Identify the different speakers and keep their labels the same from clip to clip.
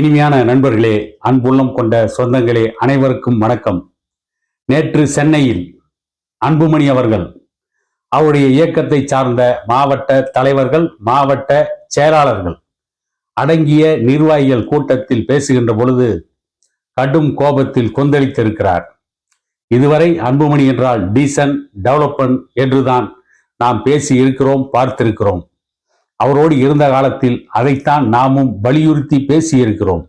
Speaker 1: இனிமையான நண்பர்களே அன்புள்ளம் கொண்ட சொந்தங்களே அனைவருக்கும் வணக்கம். நேற்று சென்னையில் அன்புமணி அவர்கள் அவருடைய இயக்கத்தை சார்ந்த மாவட்ட தலைவர்கள் மாவட்ட செயலாளர்கள் அடங்கிய நிர்வாகிகள் கூட்டத்தில் பேசுகின்ற பொழுது கடும் கோபத்தில் கொந்தளித்திருக்கிறார். இதுவரை அன்புமணி என்றால் டீசன்ட் டெவலப்மெண்ட் என்றுதான் நாம் பேசி இருக்கிறோம் பார்த்திருக்கிறோம். அவரோடு இருந்த காலத்தில் அதைத்தான் நாமும் வலியுறுத்தி பேசியிருக்கிறோம்.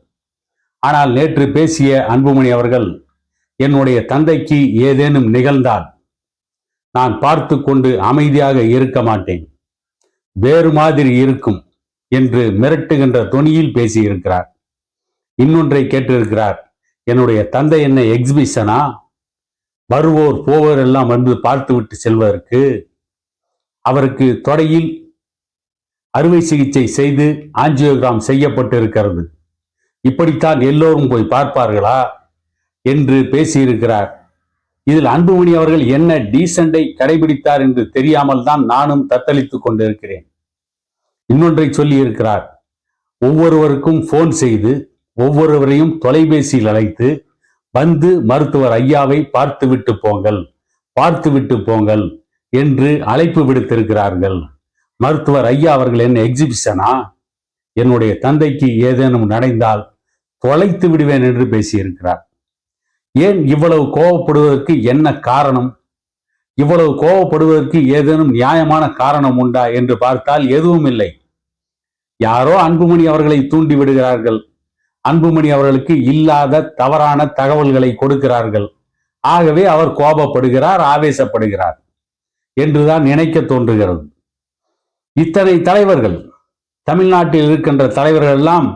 Speaker 1: ஆனால் நேற்று பேசிய அன்புமணி அவர்கள் என்னுடைய தந்தைக்கு ஏதேனும் நிகழ்ந்தால் நான் பார்த்து கொண்டு அமைதியாக இருக்க மாட்டேன். வேறு மாதிரி இருக்கும் என்று மிரட்டுகின்ற தொனியில் பேசியிருக்கிறார். இன்னொன்றை கேட்டிருக்கிறார் என்னுடைய தந்தை என்ன எக்ஸிபிஷனா வருவோர் போவோர் எல்லாம் வந்து பார்த்துவிட்டு செல்வதற்கு அவருக்கு தொடையில் அறுவை சிகிச்சை செய்து ஆஞ்சியோகிராம் செய்யப்பட்டிருக்கிறது. இப்படித்தான் எல்லோரும் போய் பார்ப்பார்களா என்று பேசியிருக்கிறார். இதில் அன்புமணி அவர்கள் என்ன டீசண்டை கடைபிடித்தார் என்று தெரியாமல் தான் நானும் தத்தளித்துக் கொண்டிருக்கிறேன். இன்னொன்றை சொல்லியிருக்கிறார். ஒவ்வொருவருக்கும் போன் செய்து ஒவ்வொருவரையும் தொலைபேசியில் அழைத்து வந்து மருத்துவர் ஐயாவை பார்த்து விட்டு போங்கள் பார்த்து விட்டு போங்கள் என்று அழைப்பு விடுத்திருக்கிறார்கள். மருத்துவர் ஐயா அவர்கள் என்ன எக்ஸிபிஷனா என்னுடைய தந்தைக்கு ஏதேனும் நடந்தால் தொலைத்து விடுவேன் என்று பேசியிருக்கிறார். ஏன் இவ்வளவு கோபப்படுவதற்கு என்ன காரணம்? இவ்வளவு கோபப்படுவதற்கு ஏதேனும் நியாயமான காரணம் உண்டா என்று பார்த்தால் எதுவும் இல்லை. யாரோ அன்புமணி அவர்களை தூண்டி விடுகிறார்கள். அன்புமணி அவர்களுக்கு இல்லாத தவறான தகவல்களை கொடுக்கிறார்கள். ஆகவே அவர் கோபப்படுகிறார் ஆவேசப்படுகிறார். என்றுதான் நினைக்க தோன்றுகிறது. இத்தனை தலைவர்கள் தமிழ்நாட்டில் இருக்கின்ற தலைவர்கள் எல்லாம்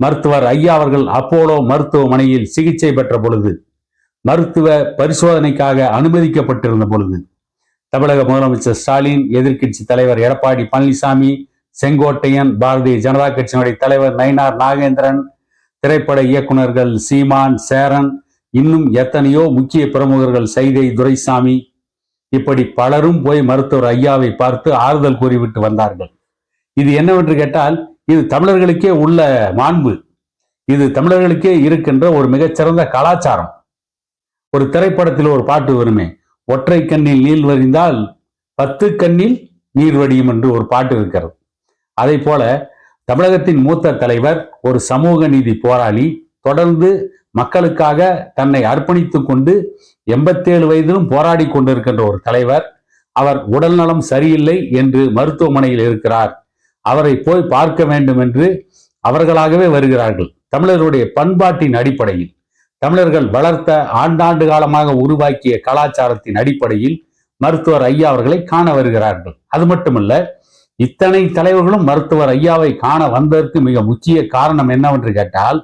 Speaker 1: மருத்துவர் ஐயா அவர்கள் அப்போலோ மருத்துவமனையில் சிகிச்சை பெற்ற பொழுது மருத்துவ பரிசோதனைக்காக அனுமதிக்கப்பட்டிருந்த பொழுது தமிழக முதலமைச்சர் ஸ்டாலின் எதிர்க்கட்சி தலைவர் எடப்பாடி பழனிசாமி செங்கோட்டையன் பாரதிய ஜனதா கட்சியினுடைய தலைவர் நயினார் நாகேந்திரன் திரைப்பட இயக்குனர்கள் சீமான் சேரன் இன்னும் எத்தனையோ முக்கிய பிரமுகர்கள் சைதை துரைசாமி இப்படி பலரும் போய் மருத்துவர் ஐயாவை பார்த்து ஆறுதல் கூறிவிட்டு வந்தார்கள். இது என்னவென்று கேட்டால் இது தமிழர்களுக்கே உள்ள மாண்பு. இது தமிழர்களுக்கே இருக்கின்ற ஒரு மிகச்சிறந்த கலாச்சாரம். ஒரு திரைப்படத்தில் ஒரு பாட்டு வருமே ஒற்றை கண்ணில் நீர் வரிந்தால் பத்து கண்ணில் நீர் வடியும் என்று ஒரு பாட்டு இருக்கிறது. அதை போல தமிழகத்தின் மூத்த தலைவர் ஒரு சமூக நீதி போராளி தொடர்ந்து மக்களுக்காக தன்னை அர்ப்பணித்து கொண்டு எண்பத்தேழு வயதிலும் போராடி கொண்டிருக்கின்ற ஒரு தலைவர். அவர் உடல்நலம் சரியில்லை என்று மருத்துவமனையில் இருக்கிறார். அவரை போய் பார்க்க வேண்டும் என்று அவர்களாகவே வருகிறார்கள். தமிழருடைய பண்பாட்டின் அடிப்படையில் தமிழர்கள் வளர்த்த ஆண்டாண்டு காலமாக உருவாக்கிய கலாச்சாரத்தின் அடிப்படையில் மருத்துவர் ஐயா அவர்களை காண வருகிறார்கள். அது மட்டுமல்ல இத்தனை தலைவர்களும் மருத்துவர் ஐயாவை காண வந்ததற்கு மிக முக்கிய காரணம் என்னவென்று கேட்டால்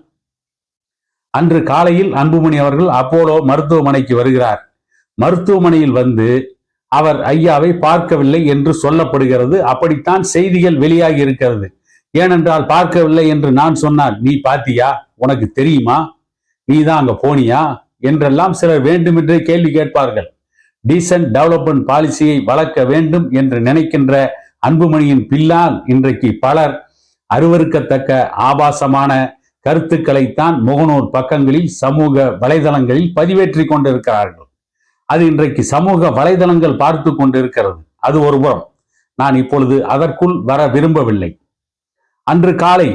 Speaker 1: அன்று காலையில் அன்புமணி அவர்கள் அப்போலோ மருத்துவமனைக்கு வருகிறார். மருத்துவமனையில் வந்து அவர் ஐயாவை பார்க்கவில்லை என்று சொல்லப்படுகிறது. அப்படித்தான் செய்திகள் வெளியாகி இருக்கிறது. ஏனென்றால் பார்க்கவில்லை என்று நான் சொன்னால் நீ பாத்தியா? உனக்கு தெரியுமா? நீ தான் அங்க போனியா? என்றெல்லாம் சிலர் வேண்டுமென்றே கேள்வி கேட்பார்கள். டீசன்ட் டெவலப்மெண்ட் பாலிசியை வளர்க்க வேண்டும் என்று நினைக்கின்ற அன்புமணியின் பில்லால் இன்றைக்கு பலர் அருவருக்கத்தக்க ஆபாசமான கருத்துக்களைத்தான் முகநூல் பக்கங்களில் சமூக வலைதளங்களில் பதிவேற்றி கொண்டிருக்கிறார்கள். அது இன்றைக்கு சமூக வலைதளங்கள் பார்த்து கொண்டிருக்கிறது. அது ஒரு புறம். நான் இப்பொழுது அதற்குள் வர விரும்பவில்லை. அன்று காலை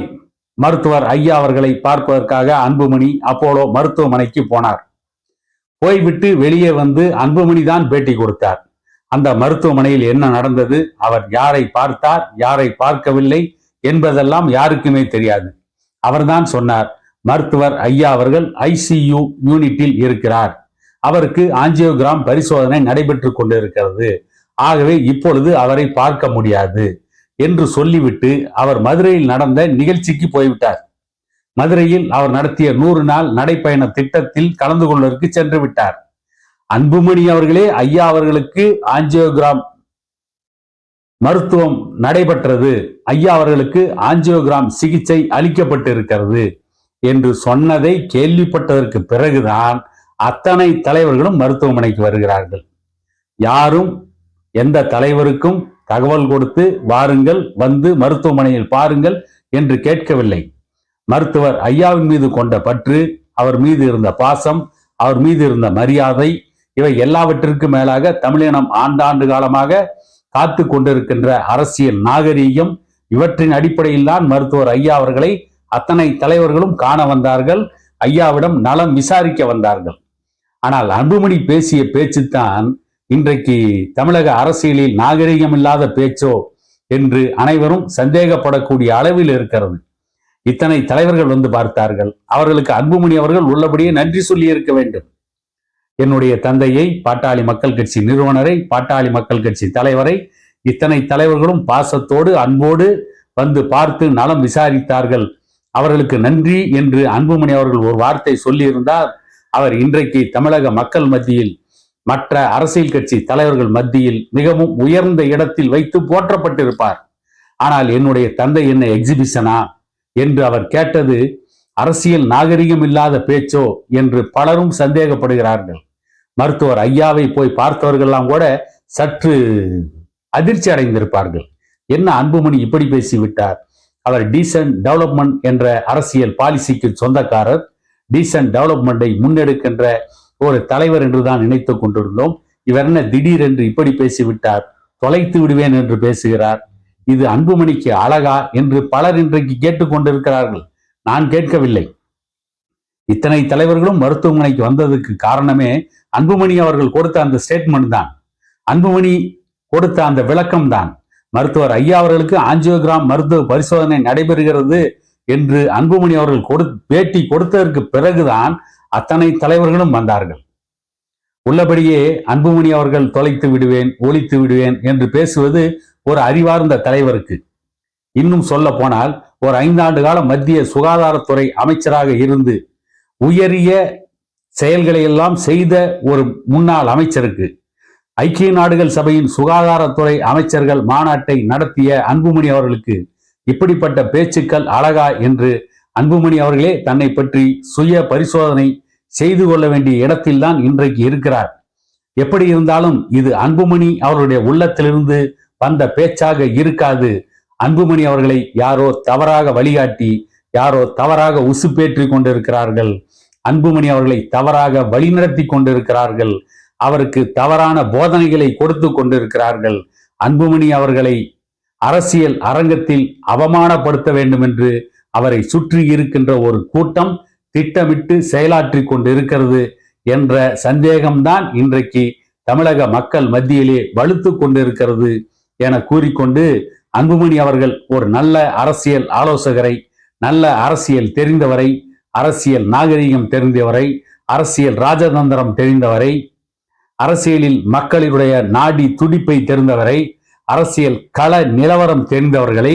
Speaker 1: மருத்துவர் ஐயா அவர்களை பார்ப்பதற்காக அன்புமணி அப்போலோ மருத்துவமனைக்கு போனார். போய்விட்டு வெளியே வந்து அன்புமணி தான் பேட்டி கொடுத்தார். அந்த மருத்துவமனையில் என்ன நடந்தது? அவர் யாரை பார்த்தார்? யாரை பார்க்கவில்லை? என்பதெல்லாம் யாருக்குமே தெரியாது. அவர்தான் சொன்னார். மருத்துவர் ஐயா அவர்கள் ஐசியு யூனிட்டில் இருக்கிறார். அவருக்கு ஆஞ்சியோகிராம் பரிசோதனை நடைபெற்று கொண்டிருக்கிறது. ஆகவே இப்பொழுது அவரை பார்க்க முடியாது என்று சொல்லிவிட்டு அவர் மதுரையில் நடந்த நிகழ்ச்சிக்கு போய்விட்டார். மதுரையில் அவர் நடத்திய நூறு நாள் நடைப்பயண திட்டத்தில் கலந்து கொள்வதற்கு சென்று விட்டார். அன்புமணி அவர்களே ஐயா அவர்களுக்கு ஆஞ்சியோகிராம் மருத்துவம் நடைபெற்றது. ஐயா அவர்களுக்கு ஆஞ்சியோகிராம் சிகிச்சை அளிக்கப்பட்டிருக்கிறது என்று சொன்னதை கேள்விப்பட்டதற்கு பிறகுதான் அத்தனை தலைவர்களும் மருத்துவமனைக்கு வருகிறார்கள். யாரும் எந்த தலைவருக்கும் தகவல் கொடுத்து வாருங்கள் வந்து மருத்துவமனையில் பாருங்கள் என்று கேட்கவில்லை. மருத்துவர் ஐயாவின் மீது கொண்ட பற்று அவர் மீது இருந்த பாசம் அவர் மீது இருந்த மரியாதை இவை எல்லாவற்றிற்கும் மேலாக தமிழினம் ஆண்டாண்டு காலமாக காத்து கொண்டிருக்கின்ற அரசியல் நாகரீகம் இவற்றின் அடிப்படையில் தான் மருத்துவர் ஐயா அவர்களை அத்தனை தலைவர்களும் காண வந்தார்கள். ஐயாவிடம் நலம் விசாரிக்க வந்தார்கள். ஆனால் அன்புமணி பேசிய பேச்சுத்தான் இன்றைக்கு தமிழக அரசியலில் நாகரிகம் இல்லாத பேச்சோ என்று அனைவரும் சந்தேகப்படக்கூடிய அளவில் இருக்கிறது. இத்தனை தலைவர்கள் வந்து பார்த்தார்கள். அவர்களுக்கு அன்புமணி அவர்கள் உள்ளபடியே நன்றி சொல்லி இருக்க வேண்டும். என்னுடைய தந்தையை பாட்டாளி மக்கள் கட்சி நிறுவனரை பாட்டாளி மக்கள் கட்சி தலைவரை இத்தனை தலைவர்களும் பாசத்தோடு அன்போடு வந்து பார்த்து நலம் விசாரித்தார்கள். அவர்களுக்கு நன்றி என்று அன்புமணி அவர்கள் ஒரு வார்த்தை சொல்லியிருந்தார். அவர் இன்றைக்கு தமிழக மக்கள் மத்தியில் மற்ற அரசியல் கட்சி தலைவர்கள் மத்தியில் மிகவும் உயர்ந்த இடத்தில் வைத்து போற்றப்பட்டிருப்பார். ஆனால் என்னுடைய தந்தை என்ன எக்ஸிபிஷனா என்று அவர் கேட்டது அரசியல் நாகரிகம் இல்லாத பேச்சோ? என்று பலரும் சந்தேகப்படுகிறார்கள். மருத்துவர் ஐயாவை போய் பார்த்தவர்கள்லாம் கூட சற்று அதிர்ச்சி அடைந்திருப்பார்கள். என்ன அன்புமணி இப்படி பேசிவிட்டார்? அவர் டீசன்ட் டெவலப்மெண்ட் என்ற அரசியல் பாலிசிக்கு சொந்தக்காரர். டீசன்ட் டெவலப்மெண்ட்டை முன்னெடுக்கின்ற ஒரு தலைவர் என்றுதான் நினைத்துக் கொண்டிருந்தோம். இவர் என்ன திடீரென்று இப்படி பேசிவிட்டார்? தொலைத்து விடுவேன் என்று பேசுகிறார். இது அன்புமணிக்கு அழகா என்று பலர் இன்றைக்கு கேட்டுக்கொண்டிருக்கிறார்கள். நான் கேட்கவில்லை. இத்தனை தலைவர்களும் மருத்துவமனைக்கு வந்ததுக்கு காரணமே அன்புமணி அவர்கள் கொடுத்த அந்த ஸ்டேட்மெண்ட் தான். அன்புமணி கொடுத்த அந்த விளக்கம் தான். மருத்துவர் ஐயா அவர்களுக்கு ஆஞ்சியோகிராம் மருத்துவ பரிசோதனை நடைபெறுகிறது என்று அன்புமணி அவர்கள் கொடு பேட்டி கொடுத்ததற்கு பிறகுதான் அத்தனை தலைவர்களும் வந்தார்கள். உள்ளபடியே அன்புமணி அவர்கள் தொலைத்து விடுவேன் ஒழித்து விடுவேன் என்று பேசுவது ஒரு அறிவார்ந்த தலைவருக்கு. இன்னும் சொல்ல போனால் ஒரு ஐந்தாண்டு காலம் மத்திய சுகாதாரத்துறை அமைச்சராக இருந்து உயரிய செயல்களை எல்லாம் செய்த ஒரு முன்னாள் அமைச்சருக்கு. ஐக்கிய நாடுகள் சபையின் சுகாதாரத்துறை அமைச்சர்கள் மாநாட்டை நடத்திய அன்புமணி அவர்களுக்கு இப்படிப்பட்ட பேச்சுக்கள் அழகா என்று அன்புமணி அவர்களே தன்னை பற்றி சுய பரிசோதனை செய்து கொள்ள வேண்டிய இடத்தில்தான் இன்றைக்கு இருக்கிறார். எப்படி இருந்தாலும் இது அன்புமணி அவருடைய உள்ளத்திலிருந்து வந்த பேச்சாக இருக்காது. அன்புமணி அவர்களை யாரோ தவறாக வழிகாட்டி யாரோ தவறாக உசுப்பேற்றி கொண்டிருக்கிறார்கள். அன்புமணி அவர்களை தவறாக வழிநடத்தி கொண்டிருக்கிறார்கள். அவருக்கு தவறான போதனைகளை கொடுத்து கொண்டிருக்கிறார்கள். அன்புமணி அவர்களை அரசியல் அரங்கத்தில் அவமானப்படுத்த வேண்டும் என்று அவரை சுற்றி இருக்கின்ற ஒரு கூட்டம் திட்டமிட்டு செயலாற்றி கொண்டிருக்கிறது என்ற சந்தேகம்தான் இன்றைக்கு தமிழக மக்கள் மத்தியிலே வலுத்து கொண்டிருக்கிறது என கூறிக்கொண்டு அன்புமணி அவர்கள் ஒரு நல்ல அரசியல் ஆலோசகரை நல்ல அரசியல் தெரிந்தவரை அரசியல் நாகரிகம் தெரிந்தவரை அரசியல் ராஜதந்திரம் தெரிந்தவரை அரசியலில் மக்களினுடைய நாடி துடிப்பை தெரிந்தவரை அரசியல் கள நிலவரம் தெரிந்தவர்களை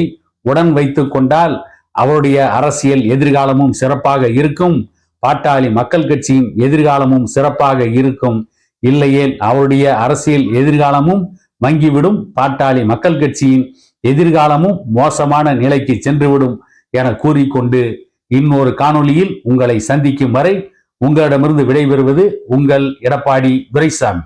Speaker 1: உடன் வைத்து கொண்டால் அவருடைய அரசியல் எதிர்காலமும் சிறப்பாக இருக்கும். பாட்டாளி மக்கள் கட்சியின் எதிர்காலமும் சிறப்பாக இருக்கும். இல்லையேல் அவருடைய அரசியல் எதிர்காலமும் மங்கிவிடும். பாட்டாளி மக்கள் கட்சியின் எதிர்காலமும் மோசமான நிலைக்கு சென்றுவிடும். என கூறிக்கொண்டு இன்னொரு காணொளியில் உங்களை சந்திக்கும் வரை உங்களிடமிருந்து விடைபெறுவது உங்கள் எடப்பாடி துரைசாமி.